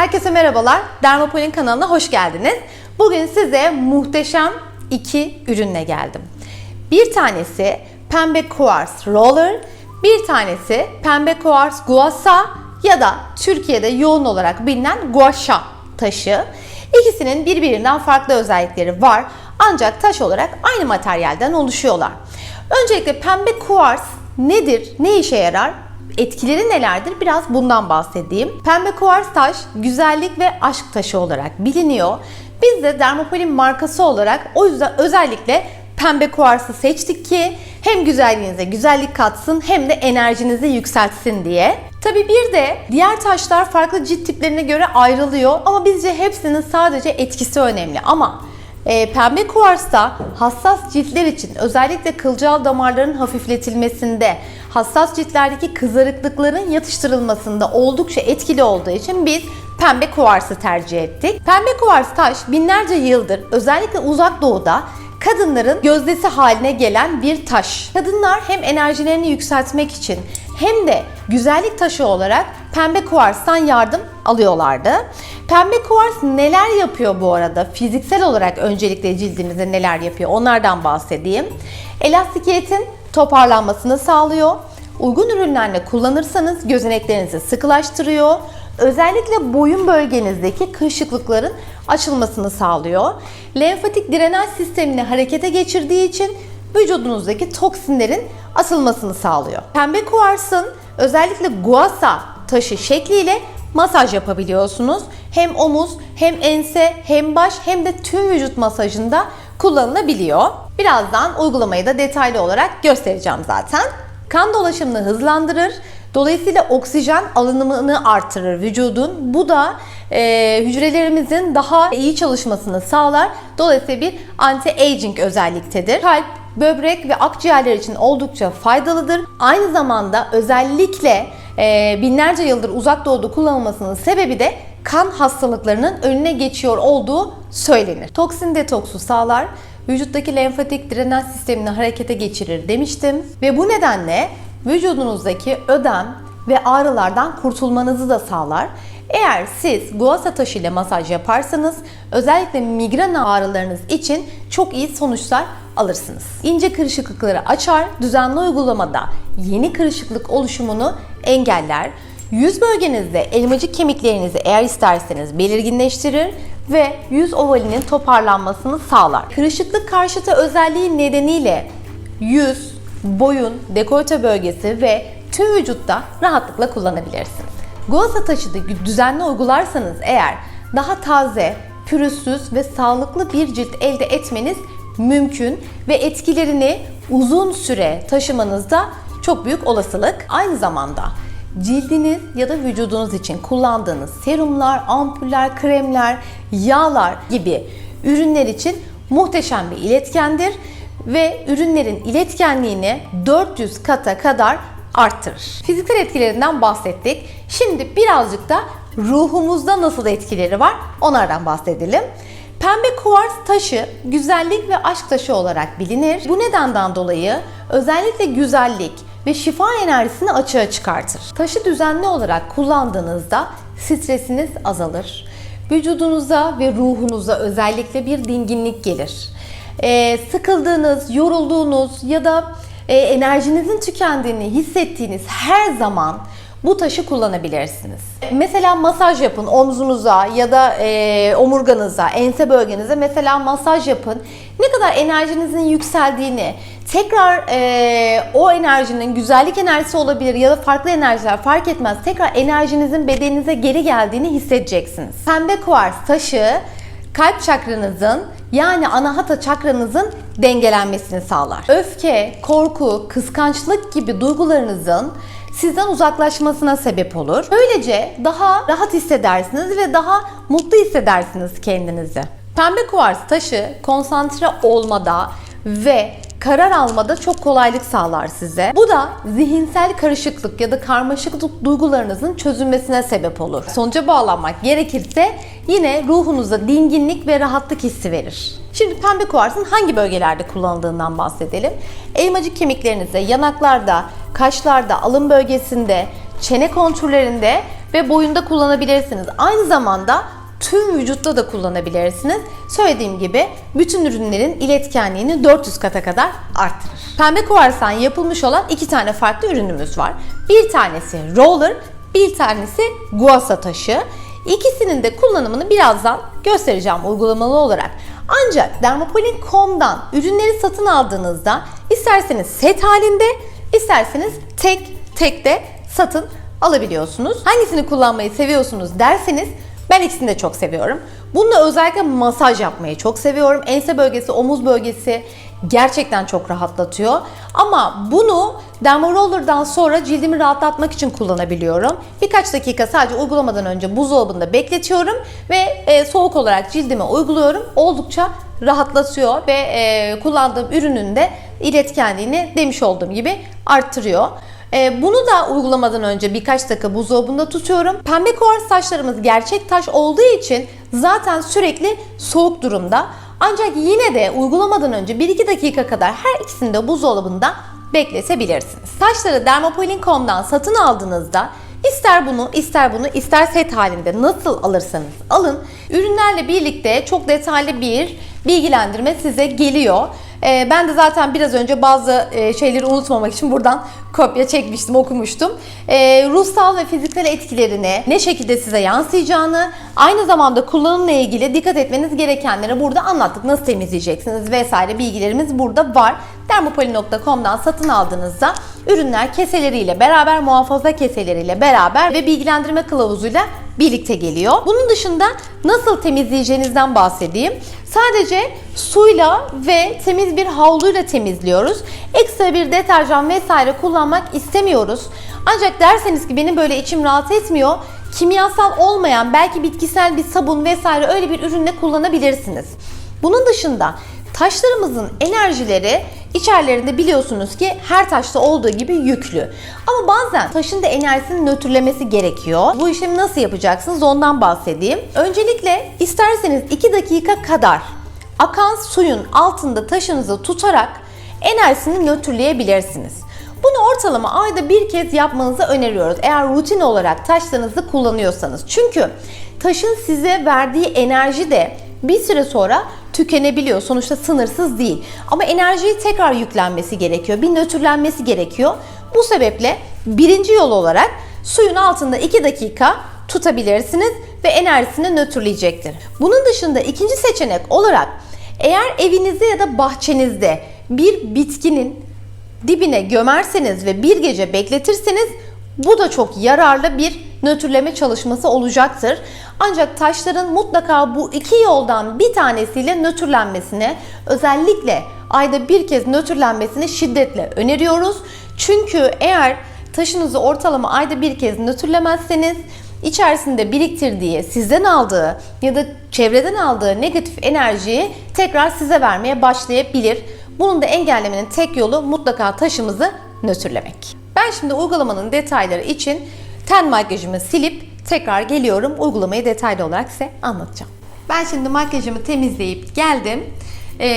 Herkese merhabalar. Dermapolin kanalına hoş geldiniz. Bugün size muhteşem iki ürünle geldim. Bir tanesi pembe quartz roller, bir tanesi pembe quartz guasa ya da Türkiye'de yoğun olarak bilinen guasha taşı. İkisinin birbirinden farklı özellikleri var ancak taş olarak aynı materyalden oluşuyorlar. Öncelikle pembe kuars nedir, ne işe yarar? Etkileri nelerdir? Biraz bundan bahsedeyim. Pembe kuars taş güzellik ve aşk taşı olarak biliniyor. Biz de Dermopolin markası olarak o yüzden özellikle pembe kuarsı seçtik ki hem güzelliğinize güzellik katsın hem de enerjinizi yükseltsin diye. Tabi bir de diğer taşlar farklı cilt tiplerine göre ayrılıyor ama bizce hepsinin sadece etkisi önemli. Ama e, pembe kuarsta hassas ciltler için özellikle kılcal damarların hafifletilmesinde, hassas ciltlerdeki kızarıklıkların yatıştırılmasında oldukça etkili olduğu için biz pembe kuarsı tercih ettik. Pembe kuvars taş binlerce yıldır özellikle uzak doğuda kadınların gözdesi haline gelen bir taş. Kadınlar hem enerjilerini yükseltmek için hem de güzellik taşı olarak pembe kuarstan yardım alıyorlardı. Pembe kuvars neler yapıyor bu arada? Fiziksel olarak öncelikle cildimize neler yapıyor? Onlardan bahsedeyim. Elastikiyetin toparlanmasını sağlıyor. Uygun ürünlerle kullanırsanız gözeneklerinizi sıkılaştırıyor. Özellikle boyun bölgenizdeki kırışıklıkların açılmasını sağlıyor. Lenfatik drenaj sistemini harekete geçirdiği için vücudunuzdaki toksinlerin atılmasını sağlıyor. Pembe kuarsın özellikle guasa taşı şekliyle masaj yapabiliyorsunuz. Hem omuz, hem ense, hem baş, hem de tüm vücut masajında kullanılabiliyor. Birazdan uygulamayı da detaylı olarak göstereceğim zaten. Kan dolaşımını hızlandırır. Dolayısıyla oksijen alınımını artırır vücudun. Bu da e, hücrelerimizin daha iyi çalışmasını sağlar. Dolayısıyla bir anti-aging özelliktedir. Kalp, böbrek ve akciğerler için oldukça faydalıdır. Aynı zamanda özellikle e, binlerce yıldır uzak doğuda kullanılmasının sebebi de kan hastalıklarının önüne geçiyor olduğu söylenir. Toksin detoksu sağlar, vücuttaki lenfatik drenaj sistemini harekete geçirir demiştim. Ve bu nedenle vücudunuzdaki ödem ve ağrılardan kurtulmanızı da sağlar. Eğer siz guasa taşı ile masaj yaparsanız özellikle migren ağrılarınız için çok iyi sonuçlar alırsınız. İnce kırışıklıkları açar, düzenli uygulamada yeni kırışıklık oluşumunu engeller. Yüz bölgenizde elmacık kemiklerinizi eğer isterseniz belirginleştirir ve yüz ovalinin toparlanmasını sağlar. Kırışıklık karşıtı özelliği nedeniyle yüz, boyun, dekolte bölgesi ve tüm vücutta rahatlıkla kullanabilirsiniz. Guasa taşı da düzenli uygularsanız eğer daha taze, pürüzsüz ve sağlıklı bir cilt elde etmeniz mümkün ve etkilerini uzun süre taşımanızda çok büyük olasılık. Aynı zamanda cildiniz ya da vücudunuz için kullandığınız serumlar, ampuller, kremler, yağlar gibi ürünler için muhteşem bir iletkendir ve ürünlerin iletkenliğini 400 kata kadar arttırır. Fiziksel etkilerinden bahsettik. Şimdi birazcık da ruhumuzda nasıl etkileri var onlardan bahsedelim. Pembe kuvars taşı güzellik ve aşk taşı olarak bilinir. Bu nedenden dolayı özellikle güzellik ve şifa enerjisini açığa çıkartır. Taşı düzenli olarak kullandığınızda stresiniz azalır. Vücudunuza ve ruhunuza özellikle bir dinginlik gelir. Ee, sıkıldığınız, yorulduğunuz ya da e, enerjinizin tükendiğini hissettiğiniz her zaman bu taşı kullanabilirsiniz. Mesela masaj yapın omzunuza ya da e, omurganıza, ense bölgenize mesela masaj yapın. Ne kadar enerjinizin yükseldiğini, tekrar e, o enerjinin güzellik enerjisi olabilir ya da farklı enerjiler fark etmez. Tekrar enerjinizin bedeninize geri geldiğini hissedeceksiniz. Pembe kuars taşı kalp çakranızın yani anahata çakranızın dengelenmesini sağlar. Öfke, korku, kıskançlık gibi duygularınızın sizden uzaklaşmasına sebep olur. Böylece daha rahat hissedersiniz ve daha mutlu hissedersiniz kendinizi. Pembe kuvars taşı konsantre olmada ve karar almada çok kolaylık sağlar size. Bu da zihinsel karışıklık ya da karmaşıklık duygularınızın çözülmesine sebep olur. Sonuca bağlanmak gerekirse yine ruhunuza dinginlik ve rahatlık hissi verir. Şimdi pembe kuarsın hangi bölgelerde kullanıldığından bahsedelim. Elmacık kemiklerinize, yanaklarda, kaşlarda, alın bölgesinde, çene kontürlerinde ve boyunda kullanabilirsiniz. Aynı zamanda tüm vücutta da kullanabilirsiniz. Söylediğim gibi bütün ürünlerin iletkenliğini 400 kata kadar arttırır. Pembe kuvarstan yapılmış olan iki tane farklı ürünümüz var. Bir tanesi roller, bir tanesi guasa taşı. İkisinin de kullanımını birazdan göstereceğim uygulamalı olarak. Ancak Dermapolin.com'dan ürünleri satın aldığınızda isterseniz set halinde, isterseniz tek tek de satın alabiliyorsunuz. Hangisini kullanmayı seviyorsunuz derseniz ben ikisini de çok seviyorum. Bununla özellikle masaj yapmayı çok seviyorum. Ense bölgesi, omuz bölgesi gerçekten çok rahatlatıyor. Ama bunu Dermaroller'dan sonra cildimi rahatlatmak için kullanabiliyorum. Birkaç dakika sadece uygulamadan önce buzdolabında bekletiyorum ve e, soğuk olarak cildime uyguluyorum. Oldukça rahatlatıyor ve e, kullandığım ürünün de iletkenliğini demiş olduğum gibi arttırıyor. Ee, bunu da uygulamadan önce birkaç dakika buzdolabında tutuyorum. Pembe kuvars taşlarımız gerçek taş olduğu için zaten sürekli soğuk durumda. Ancak yine de uygulamadan önce 1-2 dakika kadar her ikisini de buzdolabında bekletebilirsiniz. Taşları Dermapolin.com'dan satın aldığınızda ister bunu ister bunu ister set halinde nasıl alırsanız alın. Ürünlerle birlikte çok detaylı bir bilgilendirme size geliyor. Ee, ben de zaten biraz önce bazı e, şeyleri unutmamak için buradan kopya çekmiştim, okumuştum. Ee, ruhsal ve fiziksel etkilerini ne şekilde size yansıyacağını, aynı zamanda kullanımla ilgili dikkat etmeniz gerekenleri burada anlattık. Nasıl temizleyeceksiniz vesaire bilgilerimiz burada var. Dermopolin.com'dan satın aldığınızda ürünler keseleriyle beraber, muhafaza keseleriyle beraber ve bilgilendirme kılavuzuyla birlikte geliyor. Bunun dışında nasıl temizleyeceğinizden bahsedeyim. Sadece suyla ve temiz bir havluyla temizliyoruz. Ekstra bir deterjan vesaire kullanmak istemiyoruz. Ancak derseniz ki benim böyle içim rahat etmiyor. Kimyasal olmayan belki bitkisel bir sabun vesaire öyle bir ürünle kullanabilirsiniz. Bunun dışında taşlarımızın enerjileri içerilerinde biliyorsunuz ki her taşta olduğu gibi yüklü. Ama bazen taşın da enerjisini nötrlemesi gerekiyor. Bu işlemi nasıl yapacaksınız ondan bahsedeyim. Öncelikle isterseniz 2 dakika kadar akan suyun altında taşınızı tutarak enerjisini nötrleyebilirsiniz. Bunu ortalama ayda bir kez yapmanızı öneriyoruz. Eğer rutin olarak taşlarınızı kullanıyorsanız. Çünkü taşın size verdiği enerji de bir süre sonra tükenebiliyor. Sonuçta sınırsız değil. Ama enerjiyi tekrar yüklenmesi gerekiyor. Bir nötrlenmesi gerekiyor. Bu sebeple birinci yol olarak suyun altında 2 dakika tutabilirsiniz ve enerjisini nötrleyecektir. Bunun dışında ikinci seçenek olarak eğer evinizde ya da bahçenizde bir bitkinin dibine gömerseniz ve bir gece bekletirseniz bu da çok yararlı bir nötrleme çalışması olacaktır. Ancak taşların mutlaka bu iki yoldan bir tanesiyle nötrlenmesini özellikle ayda bir kez nötrlenmesini şiddetle öneriyoruz. Çünkü eğer taşınızı ortalama ayda bir kez nötrlemezseniz içerisinde biriktirdiği, sizden aldığı ya da çevreden aldığı negatif enerjiyi tekrar size vermeye başlayabilir. Bunun da engellemenin tek yolu mutlaka taşımızı nötrlemek. Ben şimdi uygulamanın detayları için ten makyajımı silip tekrar geliyorum. Uygulamayı detaylı olarak size anlatacağım. Ben şimdi makyajımı temizleyip geldim. Ee,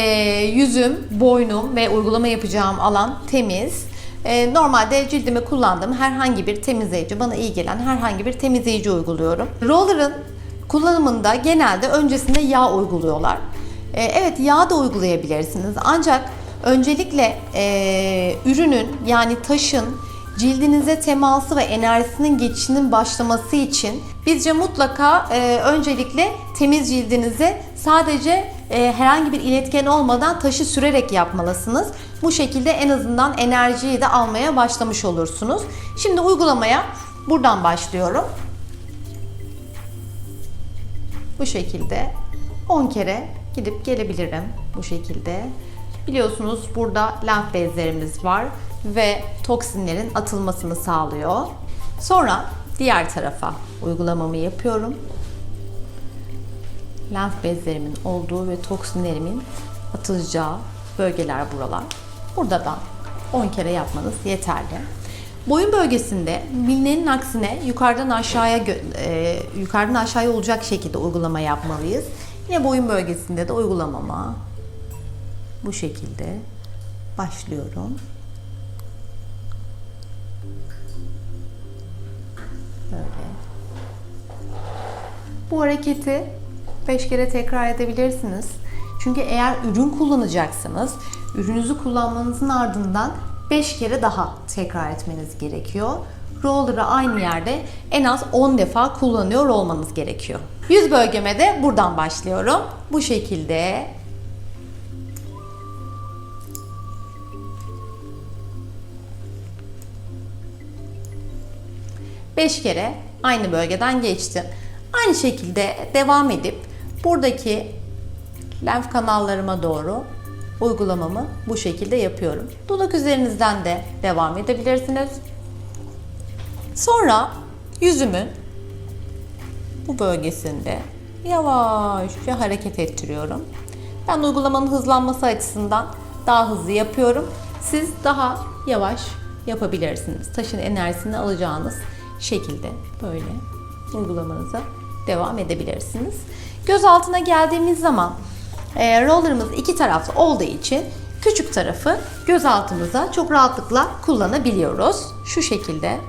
yüzüm, boynum ve uygulama yapacağım alan temiz. Ee, normalde cildime kullandığım herhangi bir temizleyici, bana iyi gelen herhangi bir temizleyici uyguluyorum. Roller'ın kullanımında genelde öncesinde yağ uyguluyorlar. Ee, evet yağ da uygulayabilirsiniz ancak öncelikle e, ürünün yani taşın cildinize teması ve enerjisinin geçişinin başlaması için bizce mutlaka e, öncelikle temiz cildinize sadece e, herhangi bir iletken olmadan taşı sürerek yapmalısınız. Bu şekilde en azından enerjiyi de almaya başlamış olursunuz. Şimdi uygulamaya buradan başlıyorum. Bu şekilde 10 kere gidip gelebilirim bu şekilde. Biliyorsunuz burada lenf bezlerimiz var ve toksinlerin atılmasını sağlıyor. Sonra diğer tarafa uygulamamı yapıyorum. Lenf bezlerimin olduğu ve toksinlerimin atılacağı bölgeler buralar. Burada da 10 kere yapmanız yeterli. Boyun bölgesinde bilinenin aksine yukarıdan aşağıya e, yukarıdan aşağıya olacak şekilde uygulama yapmalıyız. Yine boyun bölgesinde de uygulamama bu şekilde başlıyorum. Bu hareketi 5 kere tekrar edebilirsiniz. Çünkü eğer ürün kullanacaksınız, ürününüzü kullanmanızın ardından 5 kere daha tekrar etmeniz gerekiyor. Roller'ı aynı yerde en az 10 defa kullanıyor olmanız gerekiyor. Yüz bölgeme de buradan başlıyorum. Bu şekilde 5 kere aynı bölgeden geçtim. Aynı şekilde devam edip buradaki lenf kanallarıma doğru uygulamamı bu şekilde yapıyorum. Dudak üzerinizden de devam edebilirsiniz. Sonra yüzümün bu bölgesinde yavaşça hareket ettiriyorum. Ben uygulamanın hızlanması açısından daha hızlı yapıyorum. Siz daha yavaş yapabilirsiniz. Taşın enerjisini alacağınız şekilde böyle uygulamanıza devam edebilirsiniz. Göz altına geldiğimiz zaman e, rollerımız iki taraflı olduğu için küçük tarafı göz altımıza çok rahatlıkla kullanabiliyoruz. Şu şekilde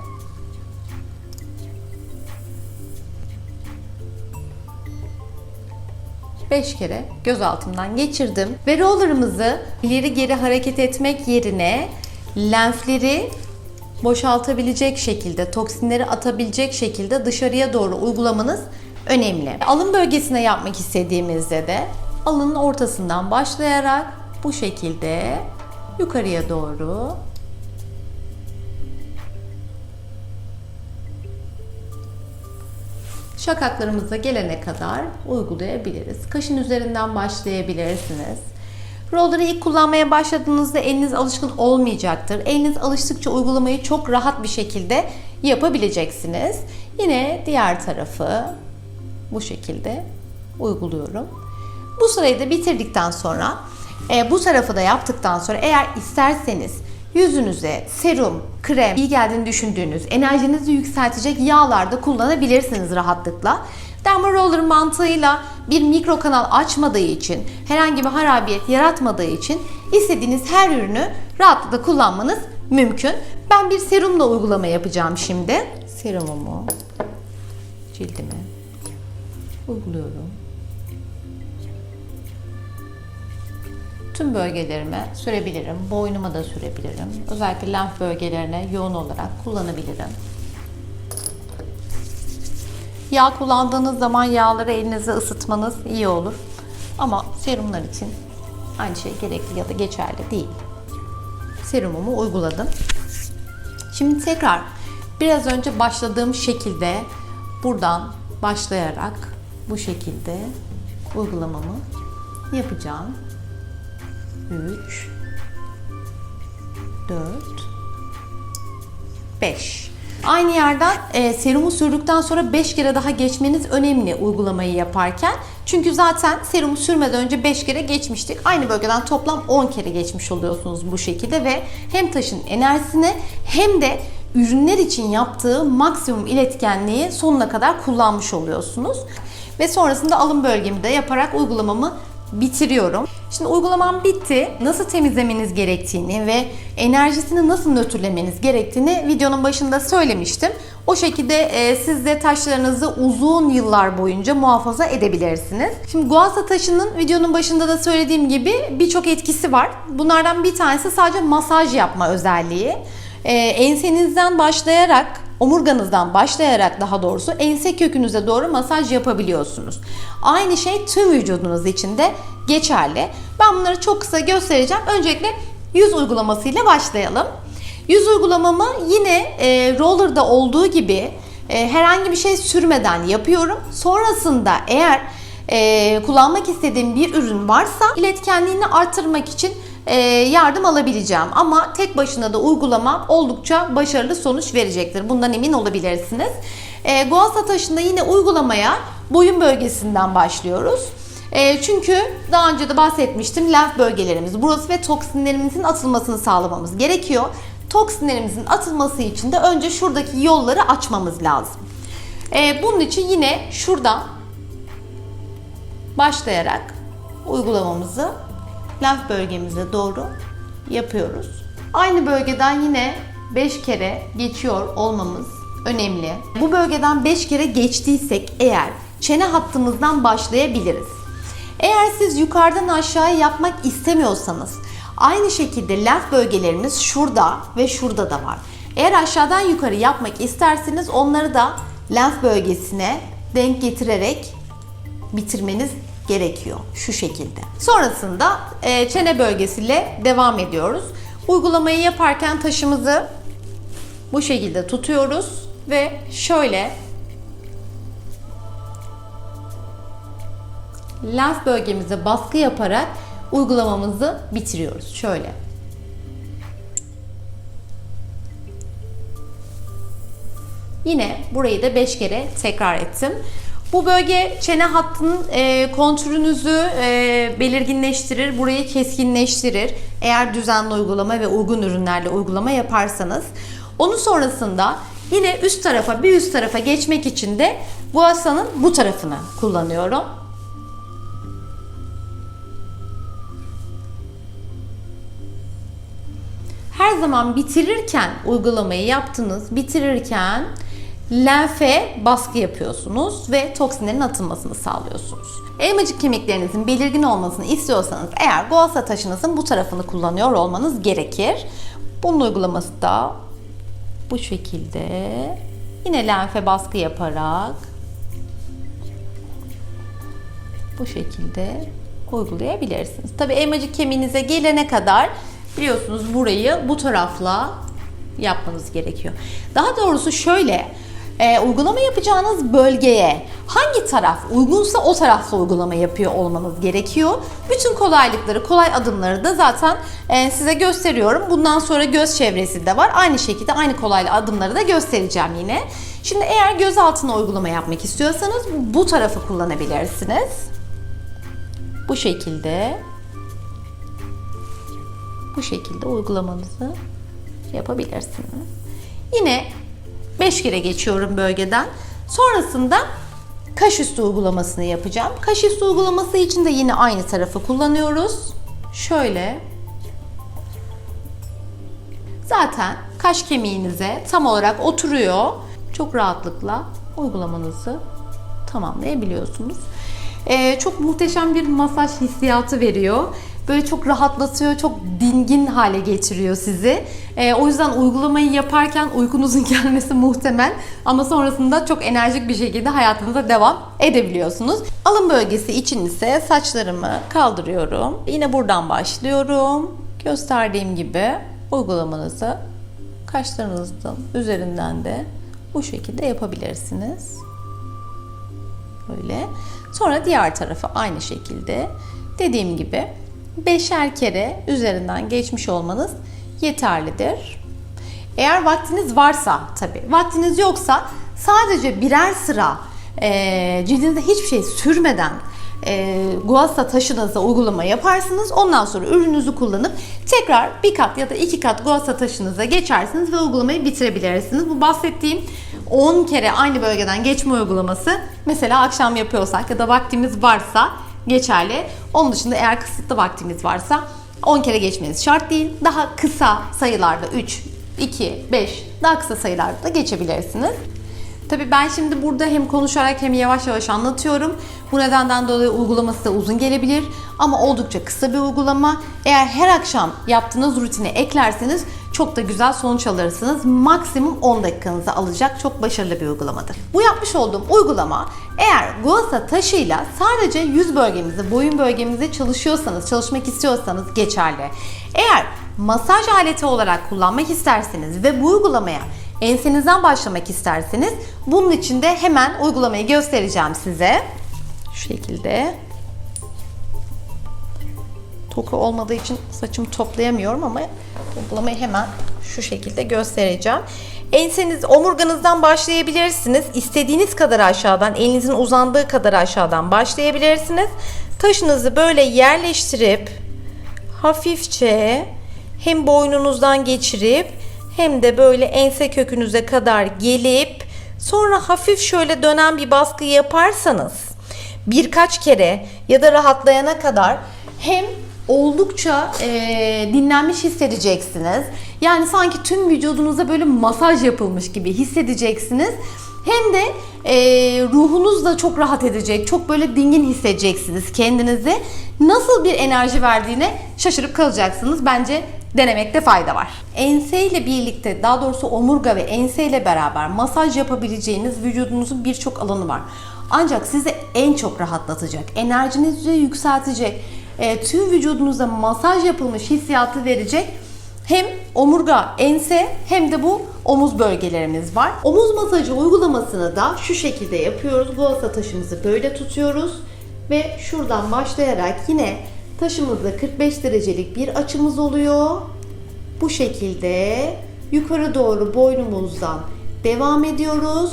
5 kere göz altımdan geçirdim. Ve rollerımızı ileri geri hareket etmek yerine lenfleri boşaltabilecek şekilde, toksinleri atabilecek şekilde dışarıya doğru uygulamanız önemli. Alın bölgesine yapmak istediğimizde de alının ortasından başlayarak bu şekilde yukarıya doğru şakaklarımıza gelene kadar uygulayabiliriz. Kaşın üzerinden başlayabilirsiniz. Roller'ı ilk kullanmaya başladığınızda eliniz alışkın olmayacaktır. Eliniz alıştıkça uygulamayı çok rahat bir şekilde yapabileceksiniz. Yine diğer tarafı bu şekilde uyguluyorum. Bu sırayı da bitirdikten sonra e, bu tarafı da yaptıktan sonra eğer isterseniz yüzünüze serum, krem, iyi geldiğini düşündüğünüz, enerjinizi yükseltecek yağlar da kullanabilirsiniz rahatlıkla. Derma Roller mantığıyla bir mikro kanal açmadığı için, herhangi bir harabiyet yaratmadığı için istediğiniz her ürünü rahatlıkla kullanmanız mümkün. Ben bir serumla uygulama yapacağım şimdi. Serumumu cildime uyguluyorum. Tüm bölgelerime sürebilirim. Boynuma da sürebilirim. Özellikle lenf bölgelerine yoğun olarak kullanabilirim. Yağ kullandığınız zaman yağları elinize ısıtmanız iyi olur. Ama serumlar için aynı şey gerekli ya da geçerli değil. Serumumu uyguladım. Şimdi tekrar biraz önce başladığım şekilde buradan başlayarak bu şekilde uygulamamı yapacağım. 3 4 5 Aynı yerden e, serumu sürdükten sonra 5 kere daha geçmeniz önemli uygulamayı yaparken. Çünkü zaten serumu sürmeden önce 5 kere geçmiştik. Aynı bölgeden toplam 10 kere geçmiş oluyorsunuz bu şekilde ve hem taşın enerjisini hem de ürünler için yaptığı maksimum iletkenliği sonuna kadar kullanmış oluyorsunuz. Ve sonrasında alım bölgemi de yaparak uygulamamı bitiriyorum. Şimdi uygulamam bitti. Nasıl temizlemeniz gerektiğini ve enerjisini nasıl nötrlemeniz gerektiğini videonun başında söylemiştim. O şekilde e, siz de taşlarınızı uzun yıllar boyunca muhafaza edebilirsiniz. Şimdi guasa taşının videonun başında da söylediğim gibi birçok etkisi var. Bunlardan bir tanesi sadece masaj yapma özelliği. E, ensenizden başlayarak omurganızdan başlayarak daha doğrusu ense kökünüze doğru masaj yapabiliyorsunuz. Aynı şey tüm vücudunuz için de geçerli. Ben bunları çok kısa göstereceğim. Öncelikle yüz uygulamasıyla başlayalım. Yüz uygulamamı yine e, rollerda olduğu gibi e, herhangi bir şey sürmeden yapıyorum. Sonrasında eğer e, kullanmak istediğim bir ürün varsa iletkenliğini artırmak için yardım alabileceğim. Ama tek başına da uygulama oldukça başarılı sonuç verecektir. Bundan emin olabilirsiniz. E, Guasa taşında yine uygulamaya boyun bölgesinden başlıyoruz. E, çünkü daha önce de bahsetmiştim lenf bölgelerimiz burası ve toksinlerimizin atılmasını sağlamamız gerekiyor. Toksinlerimizin atılması için de önce şuradaki yolları açmamız lazım. E, bunun için yine şuradan başlayarak uygulamamızı lenf bölgemize doğru yapıyoruz. Aynı bölgeden yine 5 kere geçiyor olmamız önemli. Bu bölgeden 5 kere geçtiysek eğer çene hattımızdan başlayabiliriz. Eğer siz yukarıdan aşağıya yapmak istemiyorsanız aynı şekilde lenf bölgelerimiz şurada ve şurada da var. Eğer aşağıdan yukarı yapmak isterseniz onları da lenf bölgesine denk getirerek bitirmeniz gerekiyor şu şekilde. Sonrasında e, çene bölgesiyle devam ediyoruz. Uygulamayı yaparken taşımızı bu şekilde tutuyoruz ve şöyle lenf bölgemize baskı yaparak uygulamamızı bitiriyoruz. Şöyle. Yine burayı da 5 kere tekrar ettim. Bu bölge çene hattının e, kontürünüzü e, belirginleştirir, burayı keskinleştirir. Eğer düzenli uygulama ve uygun ürünlerle uygulama yaparsanız. Onun sonrasında yine üst tarafa, bir üst tarafa geçmek için de bu asanın bu tarafını kullanıyorum. her zaman bitirirken uygulamayı yaptınız, bitirirken lenfe baskı yapıyorsunuz ve toksinlerin atılmasını sağlıyorsunuz. Elmacık kemiklerinizin belirgin olmasını istiyorsanız eğer Goasa taşınızın bu tarafını kullanıyor olmanız gerekir. Bunun uygulaması da bu şekilde yine lenfe baskı yaparak bu şekilde uygulayabilirsiniz. Tabii elmacık kemiğinize gelene kadar biliyorsunuz burayı bu tarafla yapmanız gerekiyor. Daha doğrusu şöyle e, uygulama yapacağınız bölgeye hangi taraf uygunsa o tarafla uygulama yapıyor olmanız gerekiyor. Bütün kolaylıkları, kolay adımları da zaten e, size gösteriyorum. Bundan sonra göz çevresi de var. Aynı şekilde aynı kolaylı adımları da göstereceğim yine. Şimdi eğer göz altına uygulama yapmak istiyorsanız bu tarafı kullanabilirsiniz. Bu şekilde bu şekilde uygulamanızı yapabilirsiniz. Yine 5 kere geçiyorum bölgeden. Sonrasında kaş üstü uygulamasını yapacağım. Kaş üstü uygulaması için de yine aynı tarafı kullanıyoruz. Şöyle Zaten kaş kemiğinize tam olarak oturuyor. Çok rahatlıkla uygulamanızı tamamlayabiliyorsunuz. Ee, çok muhteşem bir masaj hissiyatı veriyor. Böyle çok rahatlatıyor, çok dingin hale getiriyor sizi. Ee, o yüzden uygulamayı yaparken uykunuzun gelmesi muhtemel. Ama sonrasında çok enerjik bir şekilde hayatınıza devam edebiliyorsunuz. Alın bölgesi için ise saçlarımı kaldırıyorum. Yine buradan başlıyorum. Gösterdiğim gibi uygulamanızı kaşlarınızın üzerinden de bu şekilde yapabilirsiniz. Böyle. Sonra diğer tarafı aynı şekilde dediğim gibi beşer kere üzerinden geçmiş olmanız yeterlidir. Eğer vaktiniz varsa tabi, vaktiniz yoksa sadece birer sıra e, cildinize hiçbir şey sürmeden e, Guasa taşınıza uygulama yaparsınız. Ondan sonra ürününüzü kullanıp tekrar bir kat ya da iki kat Guasa taşınıza geçersiniz ve uygulamayı bitirebilirsiniz. Bu bahsettiğim 10 kere aynı bölgeden geçme uygulaması mesela akşam yapıyorsak ya da vaktimiz varsa geçerli. Onun dışında eğer kısıtlı vaktimiz varsa 10 kere geçmeniz şart değil. Daha kısa sayılarda 3, 2, 5 daha kısa sayılarda da geçebilirsiniz. Tabii ben şimdi burada hem konuşarak hem yavaş yavaş anlatıyorum. Bu nedenden dolayı uygulaması da uzun gelebilir ama oldukça kısa bir uygulama. Eğer her akşam yaptığınız rutine eklerseniz çok da güzel sonuç alırsınız. Maksimum 10 dakikanızı alacak çok başarılı bir uygulamadır. Bu yapmış olduğum uygulama eğer Guasa taşıyla sadece yüz bölgemizde, boyun bölgemizde çalışıyorsanız, çalışmak istiyorsanız geçerli. Eğer masaj aleti olarak kullanmak isterseniz ve bu uygulamaya ensenizden başlamak isterseniz bunun için de hemen uygulamayı göstereceğim size. Şu şekilde. Toka olmadığı için saçımı toplayamıyorum ama uygulamayı hemen şu şekilde göstereceğim. Enseniz omurganızdan başlayabilirsiniz. İstediğiniz kadar aşağıdan, elinizin uzandığı kadar aşağıdan başlayabilirsiniz. Taşınızı böyle yerleştirip hafifçe hem boynunuzdan geçirip hem de böyle ense kökünüze kadar gelip sonra hafif şöyle dönen bir baskı yaparsanız birkaç kere ya da rahatlayana kadar hem oldukça e, dinlenmiş hissedeceksiniz. Yani sanki tüm vücudunuza böyle masaj yapılmış gibi hissedeceksiniz. hem de e, ruhunuz da çok rahat edecek. Çok böyle dingin hissedeceksiniz kendinizi. Nasıl bir enerji verdiğine şaşırıp kalacaksınız. Bence denemekte fayda var. Ense ile birlikte daha doğrusu omurga ve ense ile beraber masaj yapabileceğiniz vücudunuzun birçok alanı var. Ancak sizi en çok rahatlatacak, enerjinizi yükseltecek, e, tüm vücudunuza masaj yapılmış hissiyatı verecek hem omurga, ense hem de bu omuz bölgelerimiz var. Omuz masajı uygulamasını da şu şekilde yapıyoruz. Guasa taşımızı böyle tutuyoruz ve şuradan başlayarak yine taşımızda 45 derecelik bir açımız oluyor. Bu şekilde yukarı doğru boynumuzdan devam ediyoruz.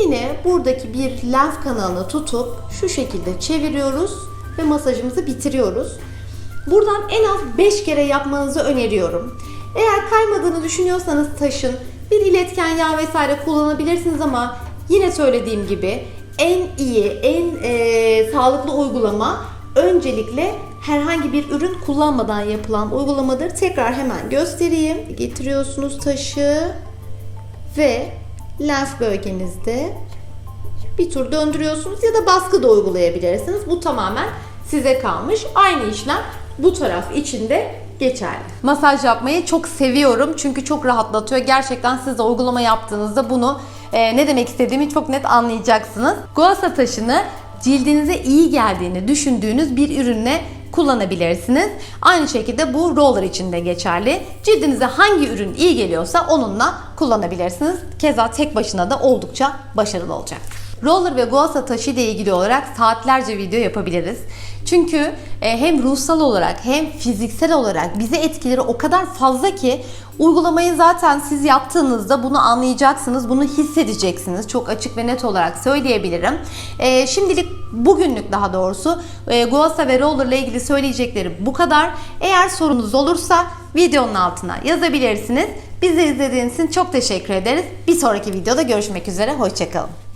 Yine buradaki bir lenf kanalını tutup şu şekilde çeviriyoruz ve masajımızı bitiriyoruz. Buradan en az 5 kere yapmanızı öneriyorum. Eğer kaymadığını düşünüyorsanız taşın bir iletken yağ vesaire kullanabilirsiniz ama yine söylediğim gibi en iyi, en e, sağlıklı uygulama öncelikle herhangi bir ürün kullanmadan yapılan uygulamadır. Tekrar hemen göstereyim. Getiriyorsunuz taşı ve lenf bölgenizde bir tur döndürüyorsunuz ya da baskı da uygulayabilirsiniz. Bu tamamen size kalmış. Aynı işlem bu taraf için de geçerli. Masaj yapmayı çok seviyorum çünkü çok rahatlatıyor. Gerçekten siz de uygulama yaptığınızda bunu e, ne demek istediğimi çok net anlayacaksınız. Guasa taşını cildinize iyi geldiğini düşündüğünüz bir ürünle kullanabilirsiniz. Aynı şekilde bu roller için de geçerli. Cildinize hangi ürün iyi geliyorsa onunla kullanabilirsiniz. Keza tek başına da oldukça başarılı olacak. Roller ve guasa taşı ile ilgili olarak saatlerce video yapabiliriz. Çünkü e, hem ruhsal olarak hem fiziksel olarak bize etkileri o kadar fazla ki uygulamayı zaten siz yaptığınızda bunu anlayacaksınız, bunu hissedeceksiniz. Çok açık ve net olarak söyleyebilirim. E, şimdilik bugünlük daha doğrusu e, guasa ve roller ile ilgili söyleyeceklerim bu kadar. Eğer sorunuz olursa videonun altına yazabilirsiniz. Bizi izlediğiniz için çok teşekkür ederiz. Bir sonraki videoda görüşmek üzere. Hoşçakalın.